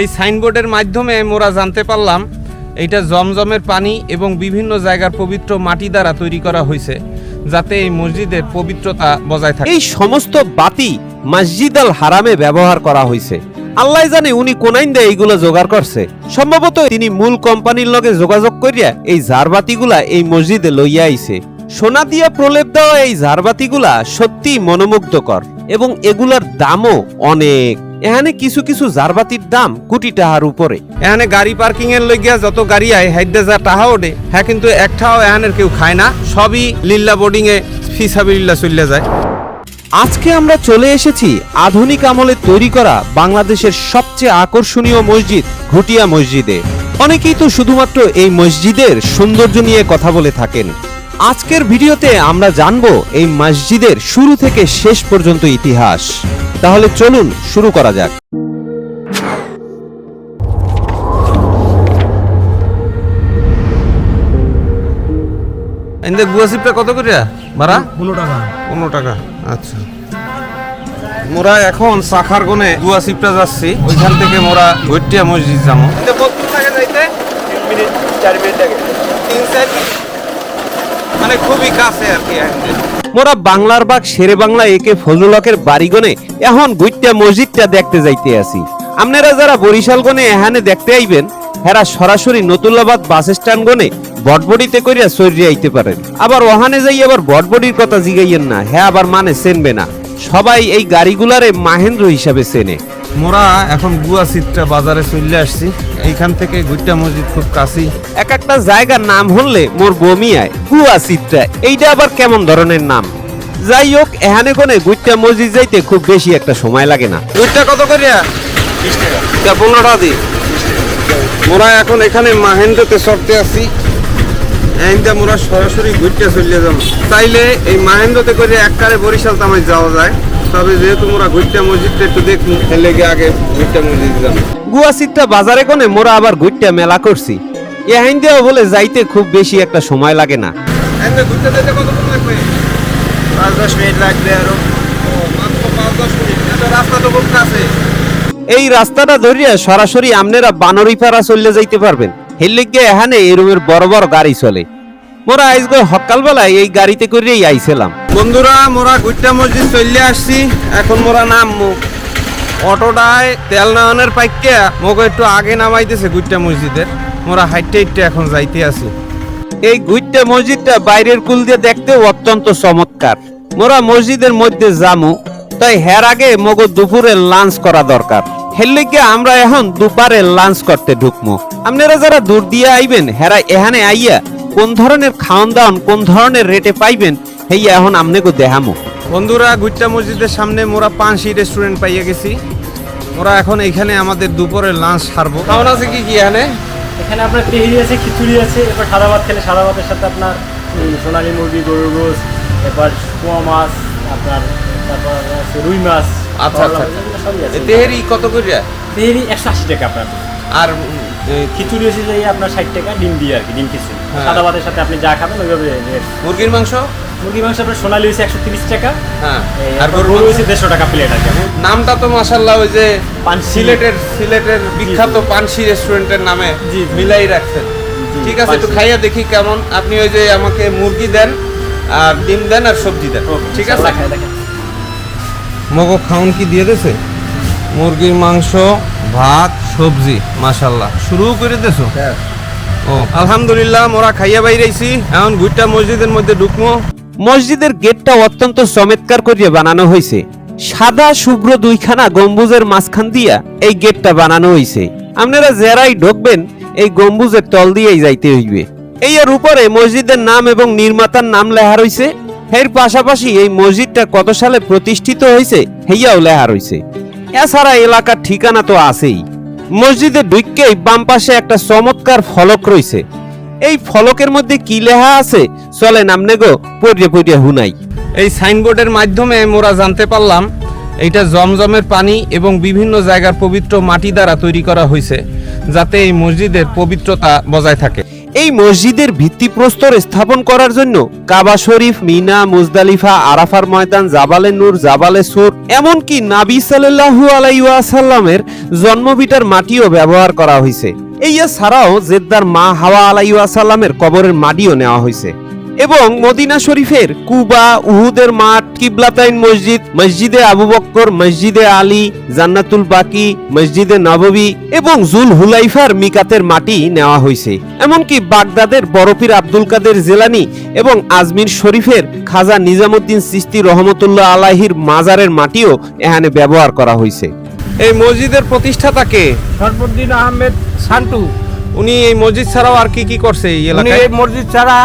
এই সাইনবোর্ডের মাধ্যমে মোরা জানতে পারলাম, এইটা জমজমের পানি এবং বিভিন্ন জায়গার পবিত্র মাটি দ্বারা তৈরি করা হয়েছে, যাতে এই মসজিদের পবিত্রতা বজায় থাকে। এই সমস্ত বাতি মসজিদ আল হারামে ব্যবহার করা হয়েছে। আল্লাহ জানে উনি কোনাইন দিয়ে এইগুলো জোগাড় করছে। সম্ভবত তিনি মূল কোম্পানির লগে যোগাযোগ করিয়া এই ঝাড়বাতিগুলা এই মসজিদে লইয়া আইছে। সোনা দিয়া প্রলেপ দেওয়া এই ঝাড়বাতিগুলা সত্যি মনোমুগ্ধকর এবং এগুলার দামও অনেক। এখানে কিছু কিছু ঝাড়বাতির দাম কোটি টাকার উপরে। এখানে গাড়ি পার্কিং এর লইগিয়া যত গাড়ি আয় হাইডে যা টাহা ওঠে হ্যাঁ কিন্তু একটাও এখানের কেউ খায় না। সবই লিল্লা বোর্ডিং এ ফিসাবিল্লা চলে যায়। আজকে আমরা চলে এসেছি আধুনিক আমলে তৈরি করা বাংলাদেশের সবচেয়ে আকর্ষণীয় মসজিদ ঘুটিয়া মসজিদে। অনেকেই তো শুধুমাত্র এই মসজিদের সৌন্দর্য নিয়ে কথা বলে থাকেন। আজকের ভিডিওতে আমরা জানব এই মসজিদের শুরু থেকে শেষ পর্যন্ত ইতিহাস। তাহলে চলুন শুরু করা যাক। এনদে গুয়াসিপটা কত করে ভাড়া পনেরো টাকা। পনেরো টাকা আচ্ছা। মোরা এখন শাখার গনে গুয়াসিপটা যাচ্ছি। ওইখান থেকে মোরা গৈটিয়া মসজিদ যাব। মিনিট চার মিনিট লাগে। তিন মানে খুবই কাছে আর কি। মোরা বাংলার বাগ শেরে বাংলা একে ফজলকের বাড়িগণে এখন গুইটা মসজিদটা দেখতে যাইতে আছি। আপনারা যারা বরিশাল গণে এখানে দেখতে আইবেন, হেরা সরাসরি নতুল্লাবাদ বাস স্ট্যান্ড গণে বটবডিতে করিয়া সরিয়ে আইতে পারেন। আবার ওহানে যাই আবার বটবডির কথা জিগাইয়েন না হ্যাঁ আবার মানে চেনবে না। সবাই এই গাড়িগুলারে মাহেন্দ্র হিসাবে চেনে মোরা এখন গুয়াসিপটা বাজারে চলে আসছি। এইখান থেকে গুইটা মসজিদ খুব কাছেই। এক একটা জায়গার নাম হলে মোর বমি আয়। গুয়া সিটটা এইটা আবার কেমন ধরনের নাম? যাই হোক এখানে কোনে গুইত্যা মসজিদ যাইতে খুব বেশি একটা সময় লাগে না। দুইটা কত করিয়া? তা পনেরোটা দি। মোরা এখন এখানে মাহেন্দ্রতে সরতে আছি। এইটা মোরা সরাসরি ঘুরতে চলে যাব। চাইলে এই মাহেন্দ্রতে করে এককারে বরিশাল তামাই যাওয়া যায়। তবে যেহেতু মোরা ঘুরতে মসজিদটা একটু দেখব এলে গিয়ে আগে ঘুরতে মসজিদ যাব। গুয়া বাজারে কোনে মোরা আবার মেলা করছি। এহাইন দেওয়া বলে যাইতে খুব বেশি একটা সময় লাগে না। এতে ঘুরতে যেতে কতক্ষণ লাগবে? পাঁচ দশ মিনিট লাগবে আরও। মাত্র পাঁচ দশ মিনিট। রাস্তা তো খুব কাছে এই রাস্তাটা ধরিয়া সরাসরি আমনেরা বানরিপাড়া চলে যাইতে পারবেন। হেললিগে এখানে এরমের বড় বড় গাড়ি চলে। মোরা আজকে সকালবেলায় এই গাড়িতে করেই আইছিলাম। বন্ধুরা মোরা গুইটা মসজিদ চলে আসছি। এখন মোরা নামবো অটোটায় তেল নামানোর পাইকা মোকে একটু আগে নামাইতেছে গুইটা মসজিদের মোরা হাইটে হাইটে এখন যাইতে আছি। এই গুইটা মসজিদটা বাইরের কুল দিয়ে দেখতে অত্যন্ত চমৎকার। মোরা মসজিদের মধ্যে জামু তাই হের আগে মগো দুপুরে লাঞ্চ করা দরকার। হেললিগে আমরা এখন দুপারে লাঞ্চ করতে ঢুকমু। আপনারা যারা দূর দিয়ে আইবেন হেরা এখানে আইয়া কোন ধরনের খাওয়ান দাওয়ান কোন ধরনের রেটে পাইবেন হেইয়া এখন আমনেগো দেখামু। বন্ধুরা গুইটা মসজিদের সামনে মোরা পাঁচি রেস্টুরেন্ট পাইয়া গেছি। মোরা এখন এইখানে আমাদের দুপুরের লাঞ্চ সারবো। কেমন আছে কি কি এখানে? এখানে আপনার তেহেরি আছে খিচুড়ি আছে এরপর সাদা ভাত খেলে সাদা ভাতের সাথে আপনার সোনালী মুরগি গরুর গোস এরপর পোয়া মাছ আপনার তারপর রুই মাছ আচ্ছা আচ্ছা আছে। তেহেরি কত করে তেহেরি একশো আশি টাকা আপনার। আর খিচুড়ি হচ্ছে যে আপনার ষাট টাকা ডিম দিয়ে আর কি ডিম খিচুড়ি। হ্যাঁ। সাদা ভাতের সাথে আপনি যা খাবেন ওইভাবে মুরগির মাংস? মুরগির মাংস আপনার সোনালী হয়েছে একশো তিরিশ টাকা। হ্যাঁ। আর গরু হয়েছে দেড়শো টাকা প্লেট আর কি। নামটা তো মাশাল্লাহ ওই যে সিলেটের সিলেটের বিখ্যাত পানসি রেস্টুরেন্টের নামে। মিলাই রাখছেন। ঠিক আছে একটু খাইয়া দেখি কেমন। আপনি ওই যে আমাকে মুরগি দেন আর ডিম দেন আর সবজি দেন। ঠিক আছে। মগো খাউন কি দিয়ে দেছে মুরগির মাংস ভাত সবজি মাশাল্লাহ শুরু করে দেছো? ও আলহামদুলিল্লাহ মোরা খাইয়া বাইরেছি। এখন গুইটা মসজিদের মধ্যে ঢুকমো। মসজিদের গেটটা অত্যন্ত চমৎকার করিয়া বানানো হয়েছে সাদা শুভ্র দুইখানা গম্বুজের মাঝখান দিয়া এই গেটটা বানানো হয়েছে আপনারা যারাই ঢুকবেন এই গম্বুজের তল দিয়েই যাইতে হইবে। এই এর উপরে মসজিদের নাম এবং নির্মাতার নাম লেখা রয়েছে এর পাশাপাশি এই মসজিদটা কত সালে প্রতিষ্ঠিত হয়েছে হেইয়াও লেখা রয়েছে এছাড়া এলাকার ঠিকানা তো আছেই। মসজিদে ঢুককেই বাম পাশে একটা চমৎকার ফলক রয়েছে। এই ফলকের মধ্যে কি লেখা আছে? চলেন আমনে গো, পড়িয়ে পড়িয়ে হুনাই এই সাইনবোর্ডের মাধ্যমে মোরা জানতে পারলাম, এইটা জমজমের পানি এবং বিভিন্ন জায়গার পবিত্র মাটি দ্বারা তৈরি করা হয়েছে, যাতে এই মসজিদের পবিত্রতা বজায় থাকে। এই মসজিদের ভিত্তিপ্রস্তর স্থাপন করার জন্য কাবা শরীফ, মিনা, মুজদালিফা, আরাফার ময়দান, জাবালে নূর, জাবালে সুর, এমনকি নাবি সাল্লাহু আলাইসাল্লামের জন্মবিটার মাটিও ব্যবহার করা হয়েছে এইয়া ছাড়াও জেদ্দার মা হাওয়া আলাইসাল্লামের কবরের মাটিও নেওয়া হয়েছে এবং মদিনা শরীফের কুবা উহুদের মাঠ কিবলাতাইন মসজিদ মসজিদে আবু বক্কর মসজিদে আলী জান্নাতুল বাকি মসজিদে নববী এবং জুল হুলাইফার মিকাতের মাটি নেওয়া হয়েছে এমনকি বাগদাদের বরফির আব্দুল কাদের জেলানি এবং আজমির শরীফের খাজা নিজামুদ্দিন সিস্তি রহমতুল্লাহ আলাহির মাজারের মাটিও এখানে ব্যবহার করা হয়েছে এই মসজিদের প্রতিষ্ঠাতাকে সরফুদ্দিন আহমেদ সান্টু। উনি এই মসজিদ ছাড়াও আর কি কি করছে এই এলাকায়? এই মসজিদ ছাড়া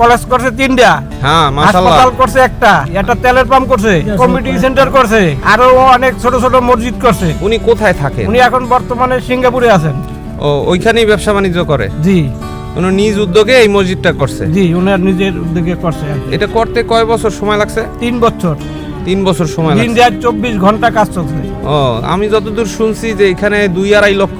কলেজ করছে তিনটা হ্যাঁ হাসপাতাল করছে একটা একটা তেলের পাম্প করছে কমিউনিটি সেন্টার করছে আরও অনেক ছোট ছোট মসজিদ করছে। উনি কোথায় থাকেন? উনি এখন বর্তমানে সিঙ্গাপুরে আছেন। ও ওইখানেই ব্যবসা বাণিজ্য করে? জি। উনি নিজ উদ্যোগে এই মসজিদটা করছে? জি উনার নিজের উদ্যোগে করছে এটা করতে কয় বছর সময় লাগছে? তিন বছর। তিন বছর সময় দিন রাত চব্বিশ ঘণ্টা কাজ চলছে। ও আমি যতদূর শুনছি যে এখানে দুই আড়াই লক্ষ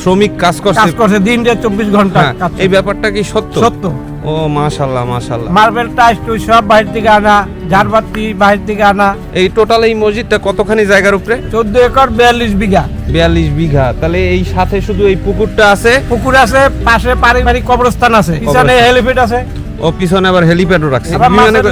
শ্রমিক কাজ করছে। কাজ করছে দিন রাত চব্বিশ ঘণ্টা হ্যাঁ, এই ব্যাপারটা কি সত্য? সত্য। ও মাশাল্লাহ মাশাল্লাহ মার্বেল টাইস টুই সব বাইরে থেকে আনা ঝাড়বাতি বাইরে থেকে আনা। এই টোটাল এই মসজিদটা কতখানি জায়গার উপরে? চোদ্দ একর বিয়াল্লিশ বিঘা। বিয়াল্লিশ বিঘা। তাহলে এই সাথে শুধু এই পুকুরটা আছে? পুকুর আছে পাশে পারিবারিক কবরস্থান আছে। পিছনে হেলিপ্যাড আছে। ও পিছনে আবার হেলিপ্যাডও রাখছে।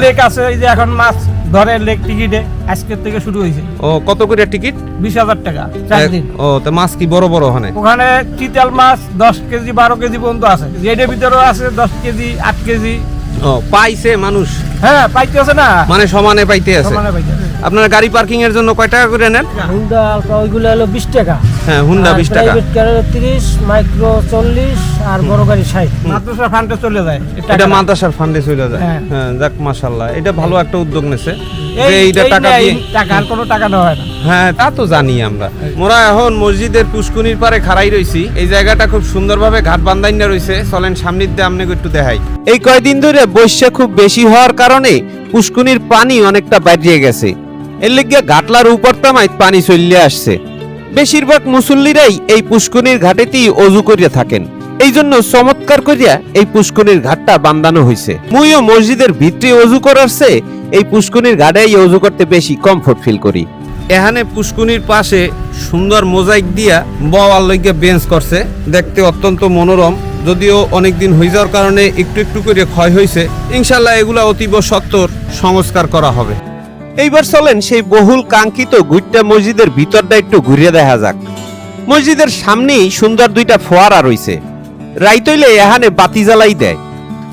লেক আছে এই যে এখন মাছ ধরে লেক টিকিটে আজকের থেকে শুরু হয়েছে। ও কত করে টিকিট বিশ হাজার টাকা চার দিন। ও তো মাছ কি বড় বড় ওখানে? ওখানে চিতাল মাছ দশ কেজি বারো কেজি পর্যন্ত আছে। যেটার ভিতরেও আছে দশ কেজি আট কেজি। ও পাইছে মানুষ? হ্যাঁ পাইতেছে না। মানে সমানে পাইতে আছে। সমানে পাইতেছে। আপনার গাড়ি পার্কিং এর জন্য কয় টাকা করে নেন? হুন্ডা আলফা ওইগুলো হলো বিশ টাকা। হ্যাঁ হুন্ডা বিশ টাকা। প্রাইভেট কার তিরিশ মাইক্রো চল্লিশ আর বড় গাড়ি ষাট। মাদ্রাসা ফান্ডে চলে যায়। এটা মাদ্রাসার ফান্ডে চলে যায়। হ্যাঁ। হ্যাঁ যাক মাশাল্লাহ এটা ভালো একটা উদ্যোগ নেছে যে এইটা টাকা দিয়ে টাকা আর কোনো টাকা দেওয়া হয় না। হ্যাঁ তা তো জানি আমরা। মোরা এখন মসজিদের পুষ্কুনির পারে খাড়াই রইছি। এই জায়গাটা খুব সুন্দরভাবে ঘাট বান্ধাইনা রইছে। চলেন সামনের দিয়ে আপনাকে একটু দেখাই। এই কয়দিন ধরে বৈশা খুব বেশি হওয়ার কারণে পুষ্কুনির পানি অনেকটা বাড়িয়ে গেছে। এর লেগে ঘাটলার উপর তামায় পানি চলে আসছে। বেশিরভাগ মুসল্লিরাই এই পুষ্কুনির ঘাটেতেই অজু করিয়া থাকেন। এই জন্য চমৎকার করিয়া এই পুষ্কুনির ঘাটটা বান্ধানো হয়েছে মুইও মসজিদের ভিতরে অজু করারছে এই পুষ্কুনির ঘাটেই অজু করতে বেশি কমফোর্ট ফিল করি। এখানে পুষ্কুনির পাশে সুন্দর মোজাইক দিয়া বওয়ার লইগে বেঞ্চ করছে। দেখতে অত্যন্ত মনোরম। যদিও অনেক দিন হয়ে যাওয়ার কারণে একটু একটু করে ক্ষয় হয়েছে ইনশাল্লাহ এগুলা অতীব সত্তর সংস্কার করা হবে। এইবার চলেন সেই বহুল কাঙ্ক্ষিত গুইট্টা মসজিদের ভিতরটা একটু ঘুরিয়ে দেখা যাক। মসজিদের সামনেই সুন্দর দুইটা ফোয়ারা রইছে রাইতইলে এহানে বাতি জ্বালাই দেয়।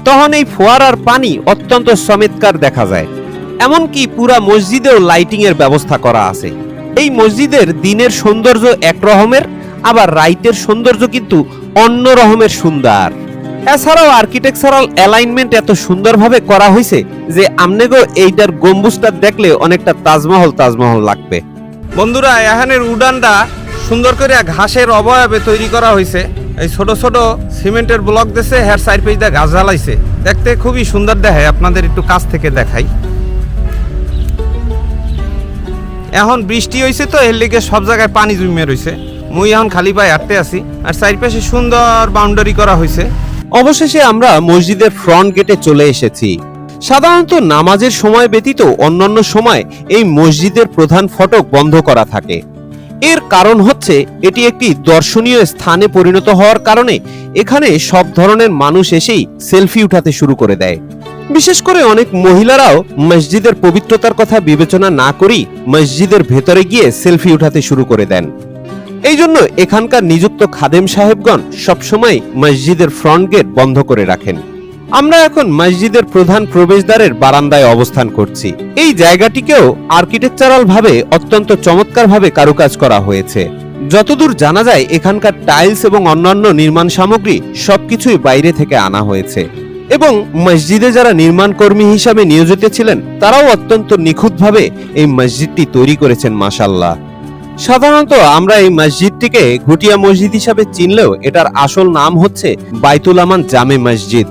তখন এই ফোয়ারার পানি অত্যন্ত চমৎকার দেখা যায়। এমনকি পুরা মসজিদেও লাইটিং এর ব্যবস্থা করা আছে। এই মসজিদের দিনের সৌন্দর্য এক রকমের, আবার রাইতের সৌন্দর্য কিন্তু অন্য রকমের সুন্দর। এছাড়াও আর্কিটেকচারাল অ্যালাইনমেন্ট এত সুন্দরভাবে করা হয়েছে যে আমনেগো এইটার গম্বুজটা দেখলে অনেকটা তাজমহল তাজমহল লাগবে। বন্ধুরা, এখানের উডানটা সুন্দর করে ঘাসের অবয়বে তৈরি করা হয়েছে। এই ছোট ছোট সিমেন্টের ব্লক দিছে হেয়ার সাইড পেজ দিয়ে ঘাস জ্বালাইছে। দেখতে খুবই সুন্দর দেখায়, আপনাদের একটু কাছ থেকে দেখাই। এখন বৃষ্টি হয়েছে তো, এর লিগে সব জায়গায় পানি জমিয়ে রয়েছে। মুই এখন খালি পায়ে হাঁটতে আছি, আর চারিপাশে সুন্দর বাউন্ডারি করা হয়েছে। অবশেষে আমরা মসজিদের ফ্রন্ট গেটে চলে এসেছি। সাধারণত নামাজের সময় ব্যতীত অন্যান্য সময় এই মসজিদের প্রধান ফটক বন্ধ করা থাকে। এর কারণ হচ্ছে এটি একটি দর্শনীয় স্থানে পরিণত হওয়ার কারণে এখানে সব ধরনের মানুষ এসেই সেলফি উঠাতে শুরু করে দেয়। বিশেষ করে অনেক মহিলারাও মসজিদের পবিত্রতার কথা বিবেচনা না করেই মসজিদের ভেতরে গিয়ে সেলফি উঠাতে শুরু করে দেন। এই জন্য এখানকার নিযুক্ত খাদেম সাহেবগণ সবসময় মসজিদের ফ্রন্ট গেট বন্ধ করে রাখেন। আমরা এখন মসজিদের প্রধান প্রবেশদ্বারের বারান্দায় অবস্থান করছি। এই জায়গাটিকেও আর্কিটেকচারাল ভাবে অত্যন্ত চমৎকার ভাবে কারুকাজ করা হয়েছে। যতদূর জানা যায়, এখানকার টাইলস এবং অন্যান্য নির্মাণ সামগ্রী সবকিছুই বাইরে থেকে আনা হয়েছে। এবং মসজিদে যারা নির্মাণ কর্মী হিসাবে নিয়োজিত ছিলেন, তারাও অত্যন্ত নিখুঁতভাবে এই মসজিদটি তৈরি করেছেন মাসাল্লাহ সাধারণত আমরা এই মসজিদটিকে ঘুটিয়া মসজিদ হিসাবে চিনলেও এটার আসল নাম হচ্ছে বাইতুল আমান জামে মসজিদ।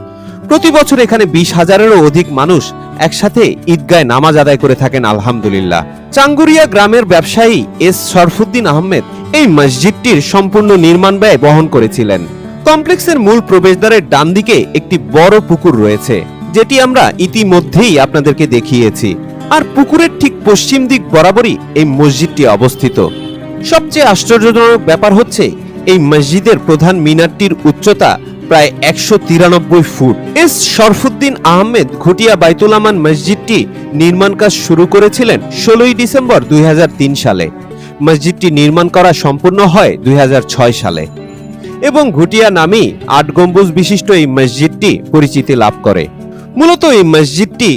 প্রতি বছর এখানে বিশ হাজারেরও অধিক মানুষ একসাথে ঈদগায় নামাজ আদায় করে থাকেন, আলহামদুলিল্লাহ। চাঙ্গুরিয়া গ্রামের ব্যবসায়ী এস শরফুদ্দিন আহমেদ এই মসজিদটির সম্পূর্ণ নির্মাণ ব্যয় বহন করেছিলেন। কমপ্লেক্সের মূল প্রবেশদ্বারের ডান দিকে একটি বড় পুকুর রয়েছে, যেটি আমরা ইতিমধ্যেই আপনাদেরকে দেখিয়েছি। আর পুকুরের ঠিক পশ্চিম দিক বরাবরই এই মসজিদটি অবস্থিত। সবচেয়ে আশ্চর্যজনক ব্যাপার হচ্ছে, এই মসজিদের প্রধান মিনারটির উচ্চতা প্রায় একশো তিরানব্বই ফুট। এস শরফুদ্দিন আহমেদ ঘটিয়া বাইতুলামান মসজিদটি নির্মাণ কাজ শুরু করেছিলেন ষোলোই ডিসেম্বর দুই হাজার তিন সালে। মসজিদটি নির্মাণ করা সম্পূর্ণ হয় দুই হাজার ছয় সালে। এবং ঘুটিয়া নামেই আট গম্বুজ বিশিষ্ট এই মসজিদটি পরিচিতি লাভ করে। মূলত এই মসজিদটি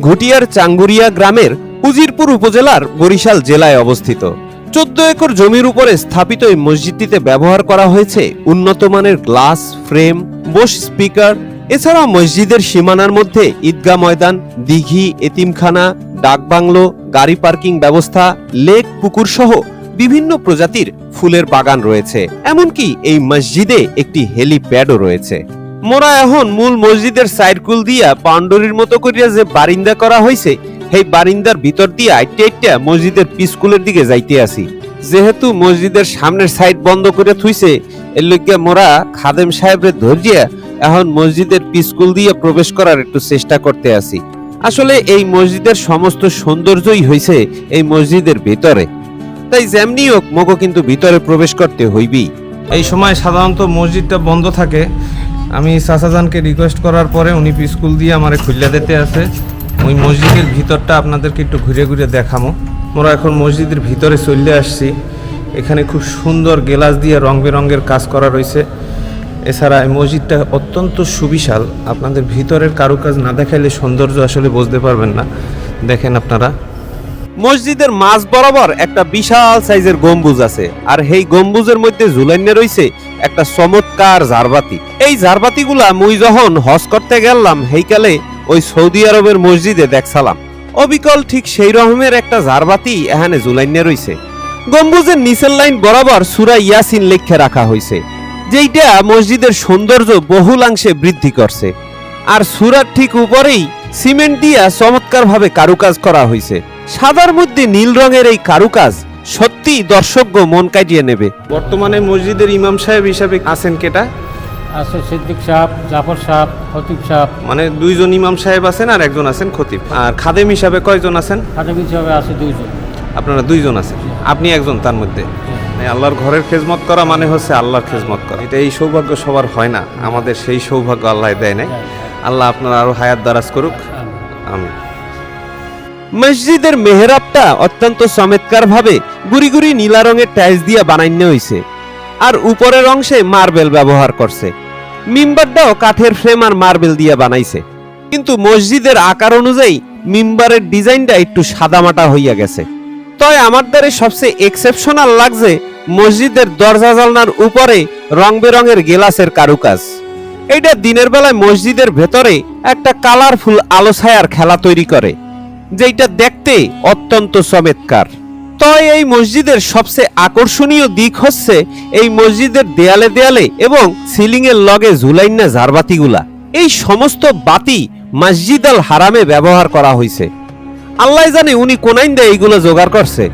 ঘুটিয়ার চাঙ্গুরিয়া গ্রামের উজিরপুর উপজেলার বরিশাল জেলায় অবস্থিত। চোদ্দ একর জমির উপরে স্থাপিত এই মসজিদটিতে ব্যবহার করা হয়েছে উন্নত মানের গ্লাস, ফ্রেম, বোস স্পিকার এছাড়া মসজিদের সীমানার মধ্যে ঈদগাহ ময়দান, দিঘি, এতিমখানা, ডাকবাংলো, গাড়ি পার্কিং ব্যবস্থা, লেক, পুকুর সহ বিভিন্ন প্রজাতির ফুলের বাগান রয়েছে। এমনকি এই মসজিদে একটি হেলিপ্যাডও রয়েছে। মোরা এখন মূল মসজিদের সাইডকুল দিয়া পাউন্ডরির মতো করিয়া যে বারিন্দা করা হয়েছে সেই বারিন্দার ভিতর দিয়ে আইটে আইটে মসজিদের পিসকুলের দিকে যাইতে আসি। যেহেতু মসজিদের সামনের সাইড বন্ধ করে থুইছে, এর লইগা মোরা খাদেম সাহেবরে ধরিয়া এখন মসজিদের পিসকুল দিয়ে প্রবেশ করার একটু চেষ্টা করতে আসি। আসলে এই মসজিদের সমস্ত সৌন্দর্যই হইছে এই মসজিদের ভিতরে। তাই যেমনি হোক মগো কিন্তু ভিতরে প্রবেশ করতে হইবি এই সময় সাধারণত মসজিদটা বন্ধ থাকে। আমি সাসাজানকে রিকোয়েস্ট করার পরে উনি স্কুল দিয়ে আমারে খুললে দিতে আছে। ওই মসজিদের ভিতরটা আপনাদেরকে একটু ঘুরে ঘুরে দেখামো। আমরা এখন মসজিদের ভিতরে চলে আসছি। এখানে খুব সুন্দর গেলাস দিয়ে রং বেরঙের কাজ করা রয়েছে। এছাড়া এই মসজিদটা অত্যন্ত সুবিশাল। আপনাদের ভিতরের কারুকাজ না দেখাইলে সৌন্দর্য আসলে বুঝতে পারবেন না। দেখেন আপনারা। মসজিদের মাঝ বরাবর একটা বিশাল সাইজের গম্বুজ আছে। আর সেই গম্বুজের মধ্যে ঝুলাইনে রইছে একটা চমৎকার ঝাড়বাতি। এই ঝাড়বাতিগুলা মুই যখন হজ করতে গেলাম হেইকালে ওই সৌদি আরবের মসজিদে দেখছালাম। অবিকল ঠিক সেই রকমের একটা ঝাড়বাতি এখানে ঝুলাইনে রইছে। গম্বুজের নিচের লাইন বরাবর সুরা ইয়াসিন লেখে রাখা হয়েছে যেইটা মসজিদের সৌন্দর্য বহুলাংশে বৃদ্ধি করছে। আর সুরার ঠিক উপরেই সিমেন্ট দিয়া চমৎকারভাবে কারুকাজ করা হয়েছে সাদার মধ্যে নীল রঙের এই কারুকাজ সত্যি দর্শকগো মন কাটিয়ে নেবে। বর্তমানে মসজিদের ইমাম সাহেব হিসাবে আছেন কেটা? আছে সিদ্দিক সাহেব জাফর সাহেব খতিব সাহেব। মানে দুইজন ইমাম সাহেব আছেন আর একজন আছেন খতিব। আর খাদেম হিসাবে কয়জন আছেন? খাদেম হিসাবে আছে দুইজন। আপনারা দুইজন আছেন। আপনি একজন তার মধ্যে। মানে আল্লাহর ঘরের খেজমত করা মানে হচ্ছে আল্লাহর খেজমত করা। এটা এই সৌভাগ্য সবার হয় না। আমাদের সেই সৌভাগ্য আল্লাহ দেয় নাই। আল্লাহ আপনার আরও হায়াত দারাজ করুক। আমি মসজিদের মেহরাবটা অত্যন্ত চমৎকার ভাবে গুড়ি গুড়ি নীলা রঙের টাইলস দিয়া বানাইন্য হইছে, আর উপরের অংশে মার্বেল ব্যবহার করছে। মিম্বারটাও কাঠের ফ্রেম আর মার্বেল দিয়ে বানাইছে। কিন্তু মসজিদের আকার অনুযায়ী মিম্বারের ডিজাইনটা একটু সাদামাটা হইয়া গেছে। তয় আমার দ্বারে সবচেয়ে এক্সেপশনাল লাগছে মসজিদের দরজা জালনার উপরে রং বেরঙের গেলাসের কারুকাজ। এইটা দিনের বেলায় মসজিদের ভেতরে একটা কালারফুল আলো ছায়ার খেলা তৈরি করে। যেটা দেখতে অত্যন্ত চমৎকার তয় এই মসজিদের সবচেয়ে আকর্ষণীয় দিক হচ্ছে এই মসজিদের দেয়ালে দেয়ালে এবং সিলিং এর লগে ঝুলাইনা ঝাড়বাতিগুলা। এই সমস্ত বাতি মসজিদ আল হারামে ব্যবহার করা হয়েছে আল্লাহ জানে উনি কোনাইন দিয়ে এইগুলো জোগাড় করছে।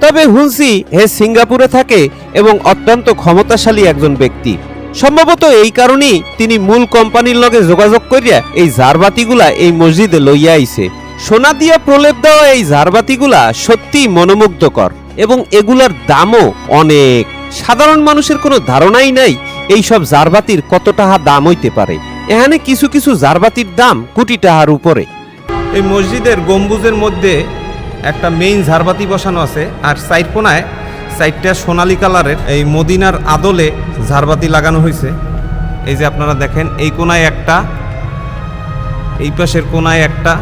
তবে হুনসি হে সিঙ্গাপুরে থাকে এবং অত্যন্ত ক্ষমতাশালী একজন ব্যক্তি। সম্ভবত এই কারণেই তিনি মূল কোম্পানির লগে যোগাযোগ করিয়া এই ঝাড়বাতিগুলা এই মসজিদে লইয়া আইছে। সোনা দিয়া প্রলেপ দেওয়া এই ঝাড়বাতিগুলা সত্যি মনোমুগ্ধকর এবং এগুলার দামও অনেক। সাধারণ মানুষের কোনো ধারণাই নাই এই সব ঝাড়বাতির কত টাকা দাম হইতে পারে। এখানে কিছু কিছু ঝাড়বাতির দাম কোটি টাকার উপরে। এই মসজিদের গম্বুজের মধ্যে একটা মেইন ঝাড়বাতি বসানো আছে আর সাইড কোনায় সাইডটা সোনালী কালারের এই মদিনার আদলে ঝাড়বাতি লাগানো হয়েছে এই যে আপনারা দেখেন, এই কোনায় একটা, এই পাশের কোনায় একটা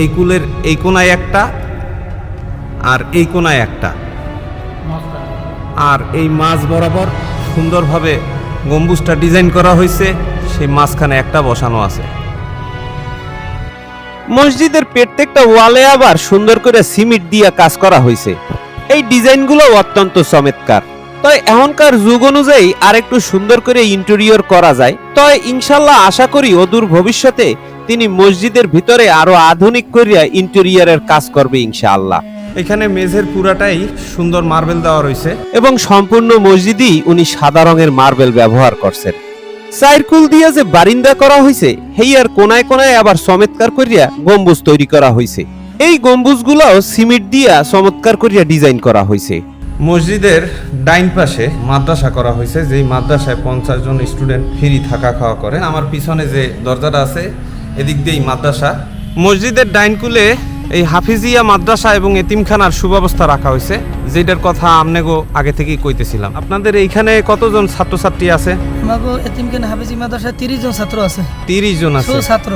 এই কুলের, এই কোনায় একটা আর এই কোনায় একটা। আর এই মাছ বরাবর সুন্দরভাবে গম্বুজটা ডিজাইন করা হয়েছে, সেই মাঝখানে একটা বসানো আছে। মসজিদের প্রত্যেকটা ওয়ালে আবার সুন্দর করে সিমেন্ট দিয়ে কাজ করা হয়েছে। এই ডিজাইনগুলো অত্যন্ত চমৎকার। তবে এখনকার যুগ অনুযায়ী আর একটু সুন্দর করে ইন্টেরিয়র করা যায়। তবে ইনশাল্লাহ আশা করি অদূর ভবিষ্যতে তিনি মসজিদের ভিতরে আরও আধুনিক করিয়া ইন্টেরিয়রের কাজ করবে ইনশাআল্লাহ। এখানে মেঝের পুরাটাই সুন্দর মার্বেল দেওয়া রয়েছে। এবং সম্পূর্ণ মসজিদই উনি সাদা রঙের মার্বেল ব্যবহার করছেন। সাইরকুল দিয়া যে বারিন্দা করা হয়েছে হেইয়ার কোনায় কোনায় আবার চমৎকার করিয়া গম্বুজ তৈরি করা হয়েছে এই গম্বুজগুলাও সিমেন্ট দিয়া চমৎকার করিয়া ডিজাইন করা হয়েছে মসজিদের ডাইন পাশে মাদ্রাসা করা হয়েছে যেই মাদ্রাসায় পঞ্চাশ জন স্টুডেন্ট ফ্রি থাকা খাওয়া করে আমার পিছনে যে দরজাটা আছে এদিক দিয়েই মাদ্রাসা। মসজিদের ডাইন কুলে এই হাফিজিয়া মাদ্রাসা এবং এতিমখানার সুব্যবস্থা রাখা হয়েছে যেটার কথা আমনেগো আগে থেকেই কইতেছিলাম। আপনাদের এইখানে কতজন ছাত্রছাত্রী আছে? আমাকে এতিমখানা হাফিজি মাদ্রাসায় তিরিশ জন ছাত্র আছে। তিরিশ জন আছে। শুধু ছাত্র।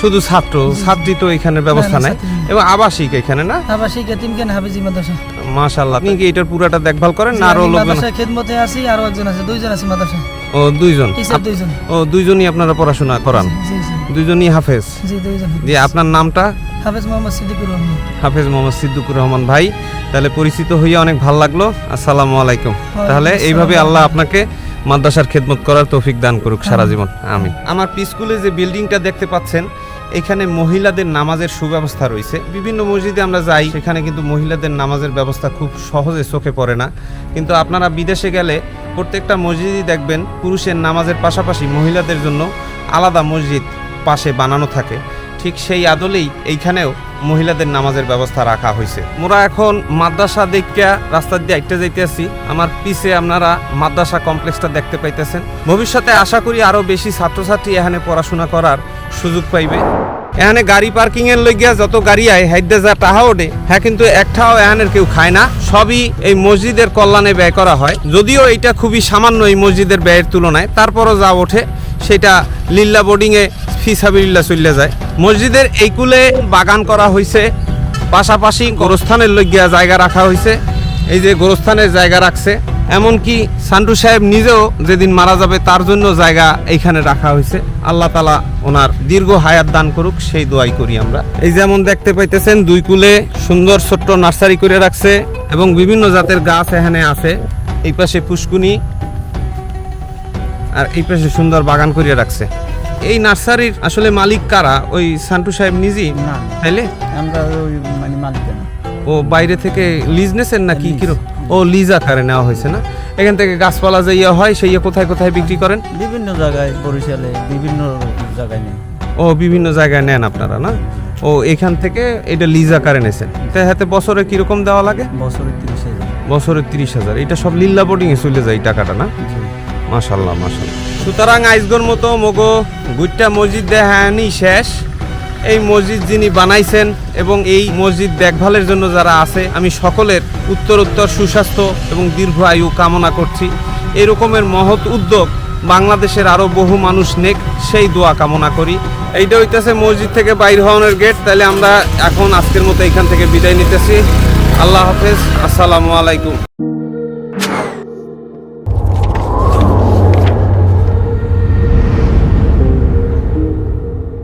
শুধু ছাত্র? ছাত্রী তো এখানে ব্যবস্থা নাই। এবং আবাসিক এখানে না? আবাসিক এতিমখানা হাফিজি মাদ্রাসা। মাশাল্লাহ আপনি কি এটার পুরাটা দেখভাল করেন না আরও লোকজন মাদ্রাসায় খেদমতে আছি আরও একজন আছে দুইজন আছে মাদ্রাসায়। ও দুইজন। দুইজন। ও দুইজনই আপনারা পড়াশোনা করান? দুইজনই হাফেজ? জি দুইজন আপনার নামটা? হাফেজ মোহাম্মদ সিদ্দিকুর রহমান। হাফেজ মোহাম্মদ সিদ্দিকুর রহমান ভাই তাহলে পরিচিত হইয়া অনেক ভালো লাগল। আসসালামু আলাইকুম। তাহলে এইভাবে আল্লাহ আপনাকে মাদ্রাসার খেদমত করার তৌফিক দান করুক সারা জীবন। আমি আমার স্কুলে যে বিল্ডিংটা দেখতে পাচ্ছেন এখানে মহিলাদের নামাজের সুব্যবস্থা রয়েছে। বিভিন্ন মসজিদে আমরা যাই, সেখানে কিন্তু মহিলাদের নামাজের ব্যবস্থা খুব সহজে চোখে পড়ে না। কিন্তু আপনারা বিদেশে গেলে প্রত্যেকটা মসজিদই দেখবেন, পুরুষের নামাজের পাশাপাশি মহিলাদের জন্য আলাদা মসজিদ পাশে বানানো থাকে। ঠিক সেই আদলেই এইখানেও মহিলাদের নামাজের ব্যবস্থা রাখা হয়েছে। মোরা এখন মাদ্রাসা দেখা রাস্তা দিয়ে একটা যাইতেছি আমার পিছে আপনারা মাদ্রাসা কমপ্লেক্সটা দেখতে পাইতেছেন। ভবিষ্যতে আশা করি আরও বেশি ছাত্রছাত্রী এখানে পড়াশোনা করার সুযোগ পাইবে। এখানে গাড়ি পার্কিং এর লইগিয়া যত গাড়ি আয় হাইডে যা টাহা ওঠে হ্যাঁ কিন্তু একটাও এখানের কেউ খায় না। সবই এই মসজিদের কল্যাণে ব্যয় করা হয়। যদিও এটা খুবই সামান্য এই মসজিদের ব্যয়ের তুলনায়, তারপরও যা ওঠে সেটা লিল্লা বোর্ডিংয়ে ফিসাবিল্লা চলে যায়। মসজিদের এই কুলে বাগান করা হয়েছে পাশাপাশি গোরস্থানের লইগিয়া জায়গা রাখা হয়েছে এই যে গোরস্থানের জায়গা রাখছে এমনকি সান্টু সাহেব নিজেও যেদিন মারা যাবে তার জন্য জায়গা এইখানে রাখা হয়েছে। আল্লাহ তালা ওনার দীর্ঘ হায়াত দান করুক সেই দোয়াই করি আমরা। এই যেমন দেখতে পাইতেছেন দুই কুলে সুন্দর ছোট্ট নার্সারি করে রাখছে এবং বিভিন্ন জাতের গাছ এখানে আছে। এই পাশে পুষ্কুনি আর এই পাশে সুন্দর বাগান করিয়ে রাখছে। এই নার্সারির আসলে মালিক কারা? ওই সান্টু সাহেব নিজেই? না। তাইলে? আমরা ওই মানে মালিক ও বাইরে থেকে লিজ নেছেন নাকি লিজ। ও লিজ আকারে নেওয়া হয়েছে না? এখান থেকে গাছপালা যে ইয়ে হয় সেই ইয়ে কোথায় কোথায় বিক্রি করেন? বিভিন্ন জায়গায় বরিশালে বিভিন্ন জায়গায় নেই। ও বিভিন্ন জায়গায় নেন আপনারা না? ও এখান থেকে এটা লিজ আকারে নেছেন। তাই হাতে বছরে কীরকম দেওয়া লাগে? বছরে তিরিশ হাজার। বছরে তিরিশ হাজার। এটা সব লিল্লা বোর্ডিংয়ে চলে যায় টাকাটা না? মাশাল্লাহ মাশাল্লাহ। সুতরাং আইসগর মতো মগো গুইটা মসজিদ দেহানি শেষ। এই মসজিদ যিনি বানাইছেন এবং এই মসজিদ দেখভালের জন্য যারা আছে, আমি সকলের উত্তরোত্তর সুস্বাস্থ্য এবং দীর্ঘ আয়ু কামনা করছি। এরকমের মহৎ উদ্যোগ বাংলাদেশের আরও বহু মানুষ নেক, সেই দোয়া কামনা করি। এইটা হইতেছে মসজিদ থেকে বাইর হওয়ানোর গেট তাহলে আমরা এখন আজকের মতো এখান থেকে বিদায় নিতেছি। আল্লাহ হাফেজ, আসসালামু আলাইকুম।